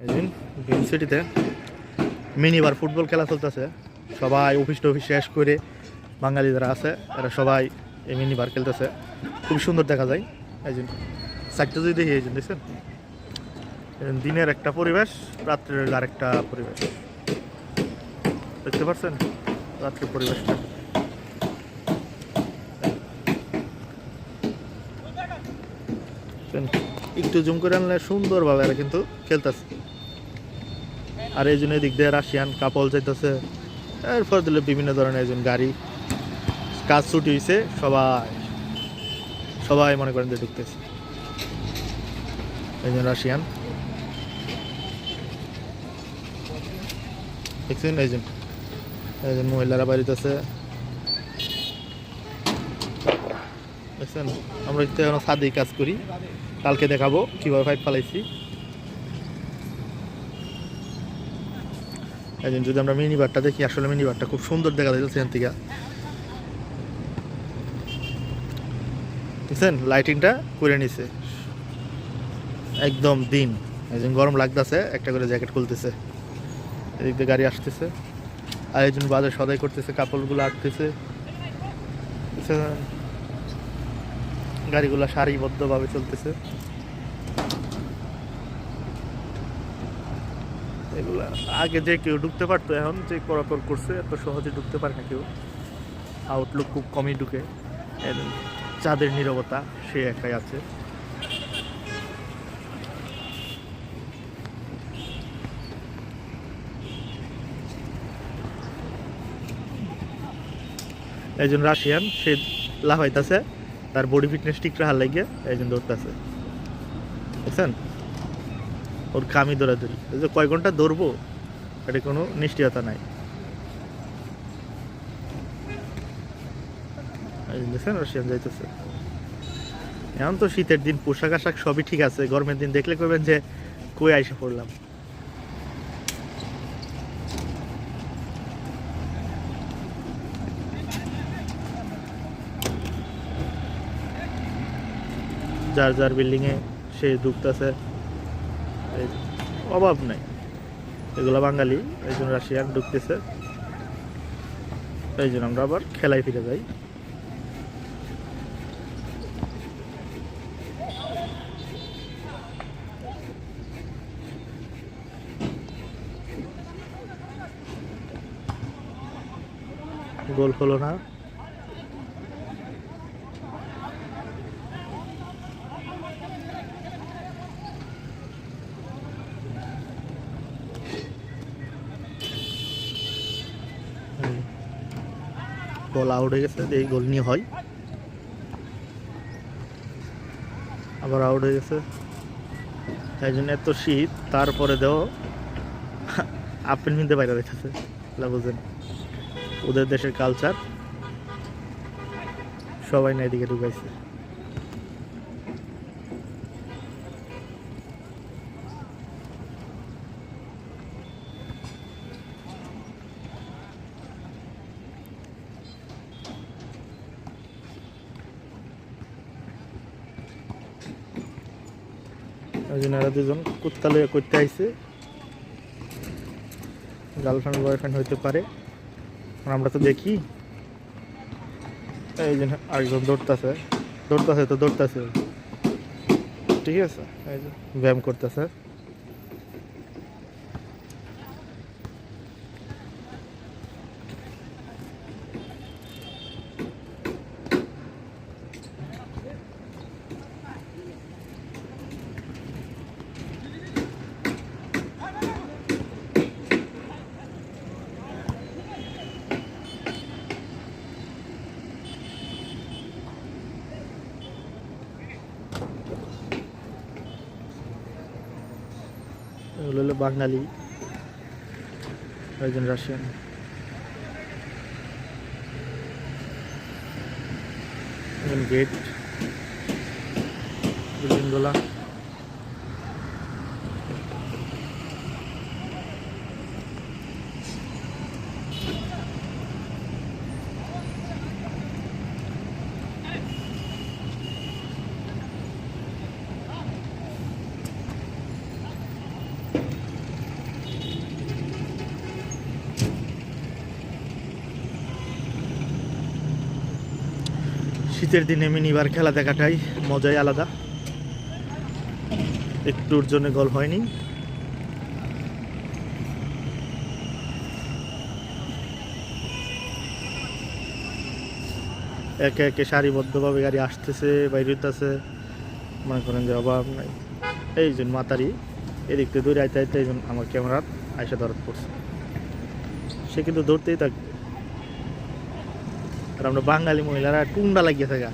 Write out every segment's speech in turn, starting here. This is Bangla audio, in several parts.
গ্রিন সিটিতে মিনিবার ফুটবল খেলা চলতেছে। সবাই অফিস টফিস শেষ করে বাঙালি যারা আছে, এরা সবাই এই মিনিবার খেলতেছে। খুব সুন্দর দেখা যায়। যে সাইডটা যদি দেখি যে দেখছেন? দিনের একটা পরিবেশ, রাত্রের আরেকটা পরিবেশ। দেখতে পাচ্ছেন? রাত্রের পরিবেশটা। একটু জুম করে আনলে সুন্দরভাবে এরা কিন্তু খেলতেছে। আর এই জন্য এদিক দিয়ে রাশিয়ান কাপল যাইতেছে। এরপর দিলে বিভিন্ন ধরনের একজন গাড়ি। কাজ ছুটি হয়েছে সবাই সবাই মনে করেন যে ঢুকতেছে। একজন রাশিয়ান দেখছেন? একজন একজন মহিলারা বাড়িতেছে। দেখছেন? আমরা এখন ছাদেই কাজ করি। কালকে দেখাবো কীভাবে পাইপ ফালাইছি একদিন যদি আমরা মিনি বারটা দেখি, আসলে মিনি বারটা খুব সুন্দর দেখা যাচ্ছে এখান থেকে। বুঝছেন লাইটিংটা করে নিছে। একদম দিন। একজন গরম লাগতেছে, একটা করে জ্যাকেট খুলতেছে। এদিক দিয়ে গাড়ি আসতেছে। আর একজন বাজার সদাই করতেছে, কাপড়গুলো আটতেছে? গাড়িগুলো সারিবদ্ধভাবে চলতেছে। আগে যে কেউ ঢুকতে পারতো, এখন যে করাকর করছে, এত সহজে ঢুকতে পারে না কেউ। আউটলুক খুব কমই ঢুকে। চাঁদের নীরবতা, সে একাই আছে। একজন রাশিয়ান, সে লাফাইতেছে, তার বডি ফিটনেস ঠিক রাখার লাগে একজন দৌড়তেছে। বুঝছেন ওর কামি দৌড়াদৌড়ি যে কয় ঘণ্টা দৌড়বো, এটা কোনো নিশ্চয়তা নাই। দেখছেন রাশিয়ান যাইতেছে। এখন তো শীতের দিন, পোশাক আশাক সবই ঠিক আছে, গরমের দিন দেখলে করবেন যে কই আইসা পড়লাম। যার যার বিল্ডিংয়ে সে ঢুকতেছে। এই অভাব নাই। এগুলো বাঙালি, এই জন্য রাশিয়ান ঢুকতেছে। এই জন্য আমরা আবার খেলায় ফিরে যাই। গোল হলো না। গোল আউট হয়ে গেছে, এই গোল নিয়ে হয়। আবার আউট হয়ে গেছে। তাই জন্য এত শীত, তারপরে দেও, আপেল মিনতে বাইরে রেখেছে বুঝেন ওদের দেশের কালচার সবাই না এদিকে ঢুকাইছে। এরা দুজন কুত্তা লইয়া করতে আইছে। গার্লফ্রেন্ড বয়ফ্রেন্ড হইতে পারে। আমরা তো দেখি। এই জন্য আরেকজন দৌড়তেছে। দৌড়তেছে তো দৌড়তেছে। ঠিক আছে, এই যে ব্যায়াম করতেছে এগুলো হলো বাঙালি একজন রাশিয়ান। গেট বিল্ডিংগুলা শীতের দিনে মিনিবার খেলা দেখাটাই মজাই আলাদা। একটুর জন্য গোল হয়নি। একে একে সারিবদ্ধভাবে গাড়ি আসতেছে, বাইরে হইতেছে। মনে করেন যে অভাব নাই। এই জন মাতারি, এদিক থেকে দূরে আইতে আইতে এই জন আমার ক্যামেরার আইসা ধরত পড়ছে। সে কিন্তু ধরতেই থাকবে। আর আমরা বাঙালি মহিলারা টুন্ডা লাগিয়ে থাকা।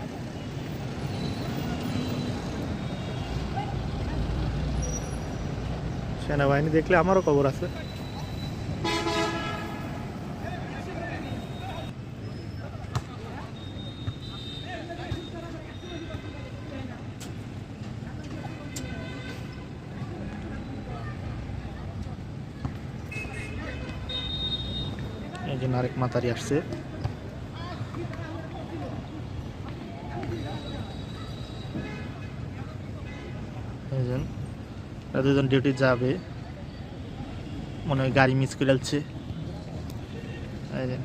সেনাবাহিনী দেখলে আমারও খবর আছে। এই জন্য আরেক মাতারি আসছে একজন এরা দুজন ডিউটি যাবে। মনে হয় গাড়ি মিস করে যাচ্ছে। এই যে,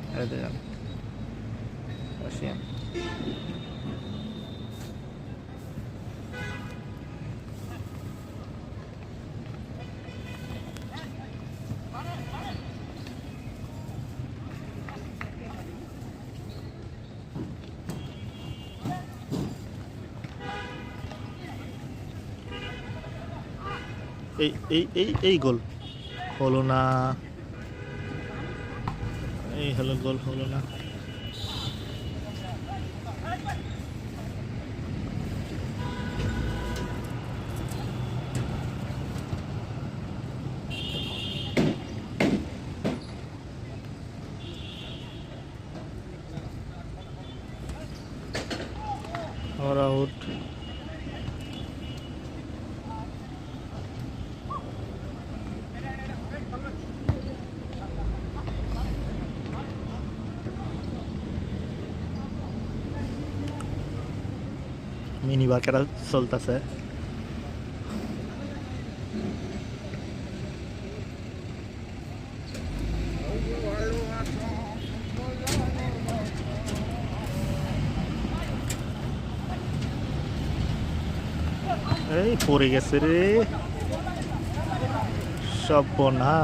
এই এই এই এই গোল। হলো না। এই হলো গোল হলো না। মিনি বাকেরা চলতেছে। এই পড়ে গেছে রে। সব না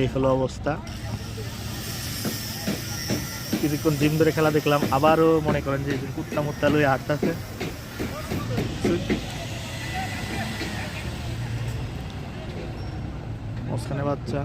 এই হলো অবস্থা। কিছুক্ষণ জিম ধরে খেলা দেখলাম, আবারও মনে করেন যে কুত্তা মুত্তা লয়ে হাঁটতেছে। মাঝখানে বাচ্চা।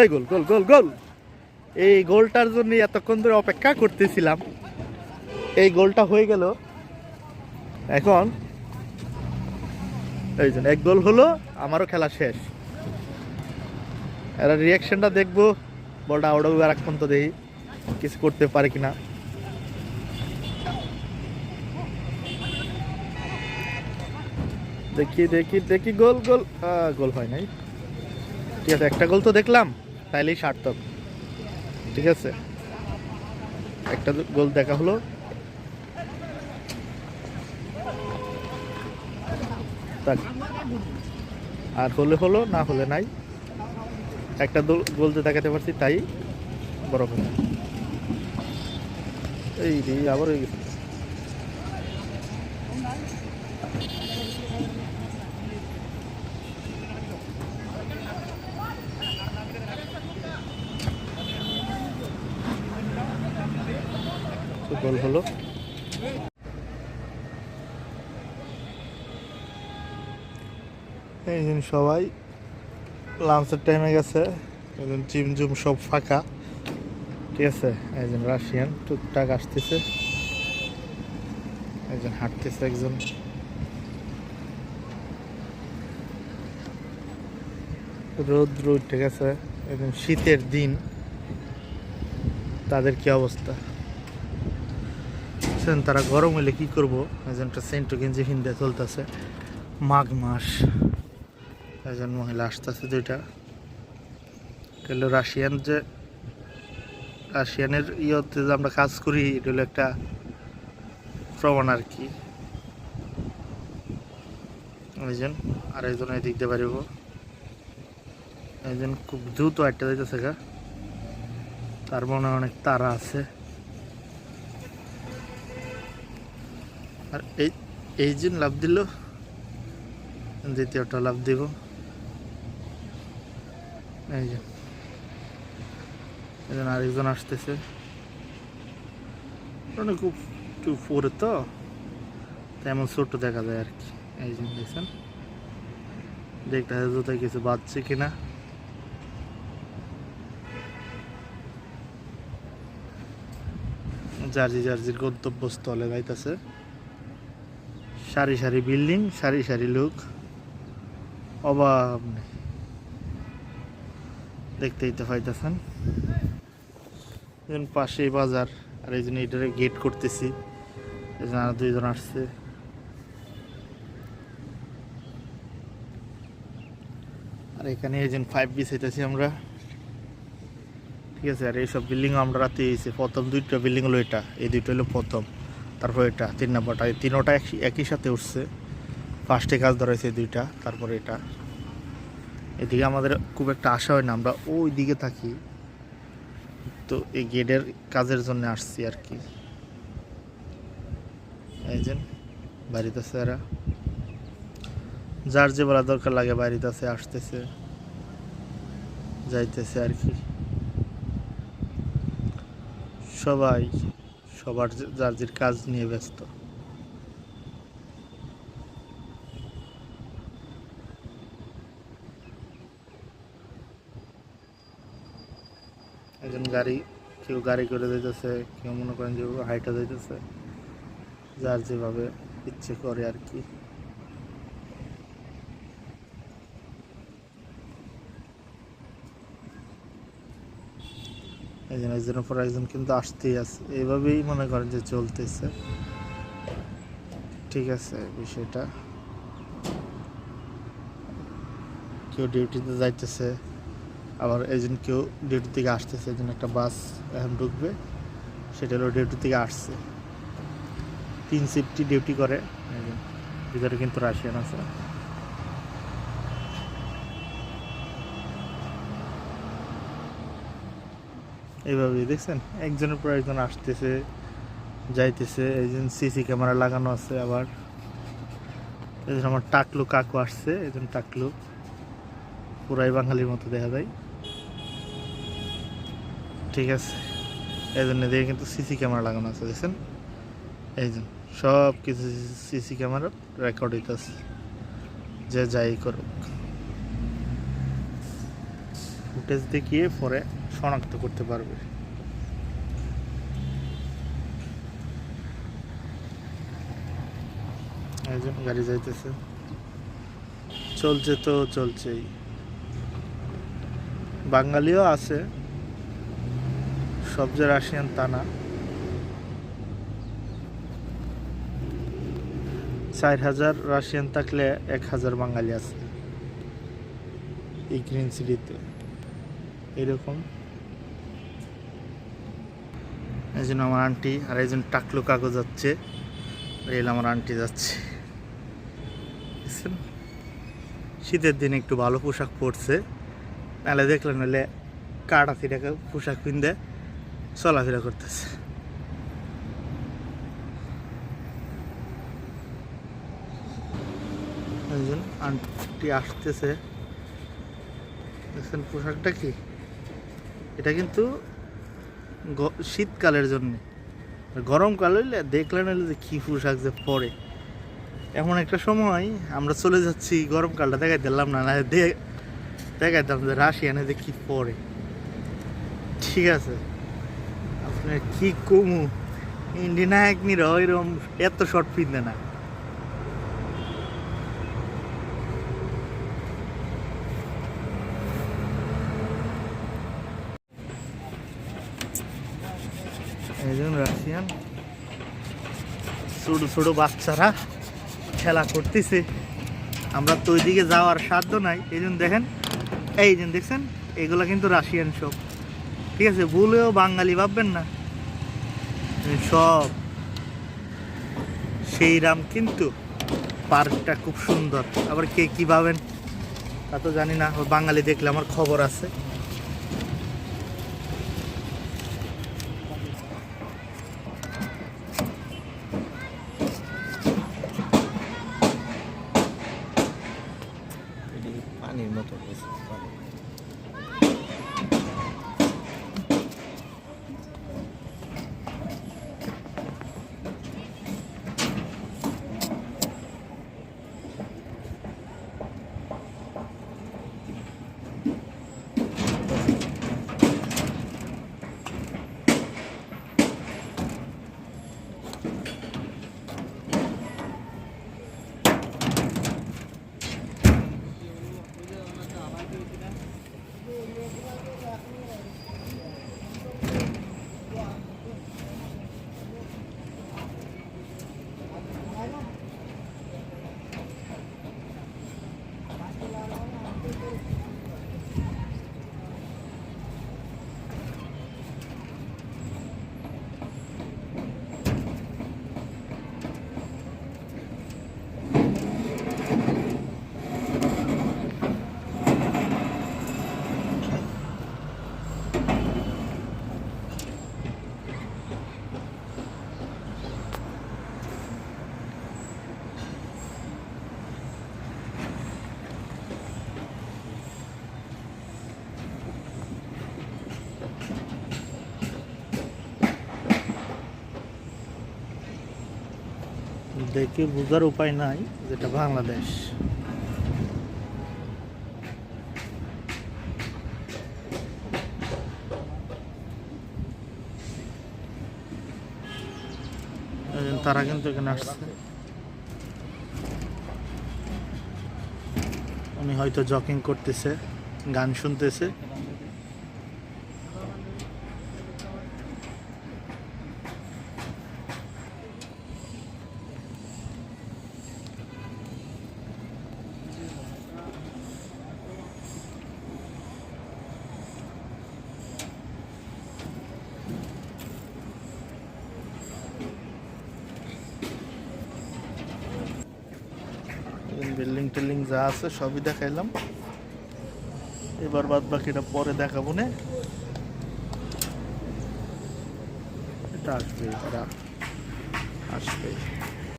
এই গোল গোল গোল গোল। এই গোলটার জন্য এতক্ষণ ধরে অপেক্ষা করতেছিলাম। এই গোলটা হয়ে গেল। এখন এই জন্য এক গোল হলো, আমারও খেলা শেষ। এরা রিয়াকশনটা দেখব বলটা আউট হবে রাখুন তো দেখি কিছু করতে পারে কিনা। দেখি দেখি দেখি, গোল গোল। গোল হয় নাই। ঠিক আছে একটা গোল তো দেখলাম, তাইলেই সার্থক। ঠিক আছে? একটা গোল দেখা হলো। আর হলে হলো, না হলে নাই। একটা গোল যে দেখাতে পারছি, তাই বড় কথা। এই আবার হয়ে গেছে তো গোল হলো। এই দিন সবাই, লাঞ্চের টাইমে গেছে। একজন জিম জুম সব ফাঁকা। ঠিক আছে একজন রাশিয়ান টুকটাক আসতেছে। একজন হাঁটতেছে একজন। রোদ্র ঠিক আছে একদম শীতের দিন। তাদের কি অবস্থা? বুঝছেন তারা গরম হলে কি করব? একজনটা সেন্টু গেঞ্জি হিন্দে চলতেছে। মাঘ মাস। একজন মহিলা আসতেছে দুইটা। হলো রাশিয়ান যে, রাশিয়ানের ইয়েতে যে আমরা কাজ করি, এটা হলো একটা প্রমাণ আর কি। একজন আর একজন এদিক পারিব একজন খুব দ্রুত একটা যাইতেছে গা। তার মনে অনেক তারা আছে। আর এই এই জন লাভ দিল, দ্বিতীয়টা লাভ দিব। এই যে একজন আরেকজন আসতেছে। মানে খুব, একটু পরে তো তেমন ছোট দেখা যায় আর কি। এই যে দেখছেন, দেখতে হয় কিছু বাজছে কিনা। জার্জি জার্জির গন্তব্যস্থলে যাইতেছে। সারি সারি বিল্ডিং, সারি সারি লোক। অভাব নেই। দেখতেই তো পাইতেছেন। একজন পাশেই বাজার, আর এই জন্য এটারে গেট করতেছি। এই জন্য আর দুইজন আসছে। আর এখানে একজন ফাইভ বি চাইতেছি আমরা। ঠিক আছে, আর এইসব বিল্ডিং আমরা রাতে এসে প্রথম দুইটা বিল্ডিং হলো এটা। এই দুইটা হলো প্রথম। তারপর এটা তিন নম্বরটা, এই তিনোটা একই- সাথে উঠছে। ফার্স্টে কাজ ধরেছে দুইটা, তারপরে এটা। এদিকে আমাদের খুব একটা আশা হয় না, আমরা ওই দিকে থাকি। তো এই গেটের কাজের জন্য আসছি আর কি। এই যে, বাড়িতে যার যে বলা দরকার লাগে বাড়িতে আছে, আসতেছে। যাইতেছে আর কি। সবাই সবার যার যার কাজ নিয়ে ব্যস্ত। একজন গাড়ি, কেউ গাড়ি করে দিতেছে কেউ মনে করেন যে হাইটা দিতেছে যার যেভাবে ইচ্ছে করে আর কি। একজন একজনের পর একজন কিন্তু আসতেই আছে। এইভাবেই মনে করেন যে চলতেছে। ঠিক আছে বিষয়টা। কেউ ডিউটিতে যাইতেছে, আবার একজন কেউ ডিউটি থেকে আসতেছে একজন একটা বাস এখন ঢুকবে। সেটা হলো ডিউটি থেকে আসছে। তিন শিফটি ডিউটি করে। ভিতরে কিন্তু রাশিয়ান আছে। এইভাবেই, দেখছেন? একজনের পর একজন আসতেছে, যাইতেছে একজন সিসি ক্যামেরা লাগানো আছে আবার। একজন আমার টাকলু কাকু আসছে একজন টাকলু। পুরাই বাঙালির মতো দেখা যায়। ঠিক আছে। এই জন্য দিয়ে কিন্তু সিসি ক্যামেরা লাগানো আছে, দেখছেন? এই জন্য সব কিছু সিসি ক্যামেরা রেকর্ড হইতেছে যে যাই করুক। ফুটেজ দেখিয়ে পরে শনাক্ত করতে পারবে। একজন গাড়ি যাইতেছে। চলছে তো চলছেই। বাঙালিও আছে। সব যে রাশিয়ান তা না। চার হাজার রাশিয়ান থাকলে এক হাজার বাঙালি আছে। এই গ্রিন সিটিতে এরকম একজন আমার আন্টি আর একজন টাকলু কাগজ যাচ্ছে। আর এল আমার আন্টি যাচ্ছে? শীতের দিনে একটু ভালো পোশাক পরছে। নাহলে দেখলেন নাহলে কাটা ফিরে পোশাক পিনতে চলাফেরা করতেছে। একজন আন্টি আসতেছে। দেখছেন পোশাকটা কি? এটা কিন্তু শীতকালের জন্য। গরমকাল হইলে দেখলেন হইলে যে কী পোশাক যে পরে। এমন একটা সময় আমরা চলে যাচ্ছি গরমকালটা দেখাই দিলাম না না দে- দেখাইতাম যে রাশিয়ানে যে কী পরে। ঠিক আছে। আপনার কি কমু? ইন্ডিয়ান একনিরা ওইরকম এত শর্ট পিনতে না। একজন রাশিয়ান। ছোট ছোট বাচ্চারা খেলা করতেছে। আমরা তো ওইদিকে যাওয়ার সাধ্য নাই। এই দেখেন, এই যে দেখছেন, এগুলা কিন্তু রাশিয়ান সব। ঠিক আছে, ভুলেও বাঙালি ভাববেন না। সব। সেই রাম কিন্তু পার্কটা খুব সুন্দর। আবার কে কি ভাবেন, তা তো জানি না। বাঙালি দেখলে আমার খবর আছে। দেখে বোঝার উপায় নাই, যেটা বাংলাদেশ। তারা কিন্তু এখানে আসছে। উনি হয়তো জকিং করতেছে, গান শুনতেছে। বিল্ডিং টিল্ডিং যা আছে সবই দেখাইলাম। এবার বাদ বাকিটা পরে দেখাবো না। এটা আসবে এটা আসবে।